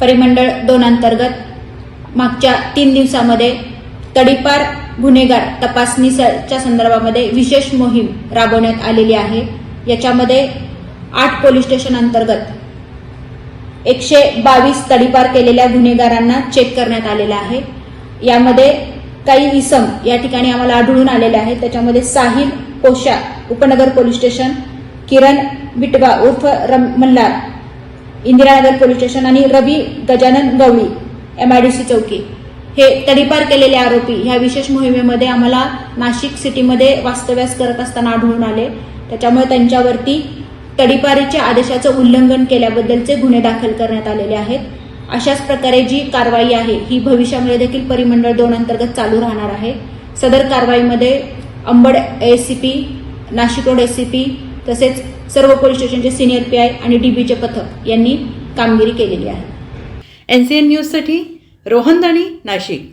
परिमंडळ दोन अंतर्गत मागच्या तीन दिवसामध्ये तडीपार गुन्हेगार तपासणीच्या संदर्भामध्ये विशेष मोहीम राबवण्यात आलेली आहे. याच्यामध्ये आठ पोलीस स्टेशन अंतर्गत एकशे बावीस तडीपार केलेल्या गुन्हेगारांना चेक करण्यात आलेला आहे. यामध्ये काही इसम या ठिकाणी आम्हाला आढळून आलेले आहेत. त्याच्यामध्ये साहिल कोशा उपनगर पोलीस स्टेशन किरण बिटवा उर्फ रम मल्हार इंदिरानगर पोलीस स्टेशन आणि रवी गजानन गवळी एमआयडीसी चौकी. हे तडीपार केलेले आरोपी ह्या विशेष मोहिमेमध्ये आम्हाला नाशिक सिटीमध्ये वास्तव्यास करत असताना आढळून आले. त्याच्यामुळे त्यांच्यावरती तडीपारीच्या आदेशाचं उल्लंघन केल्याबद्दलचे गुन्हे दाखल करण्यात आलेले आहेत. अशाच प्रकारे जी कारवाई आहे ही भविष्यामध्ये देखील परिमंडळ दोन अंतर्गत चालू राहणार आहे. सदर कारवाईमध्ये Ambad ACP Nashik road ACP तसेच सर्व पोलीस स्टेशनचे सिनियर पीआय आणि डीबीचे पथक यांनी कामगिरी केलेली आहे. एन सी एन न्यूजसाठी रोहन दाणी नाशिक.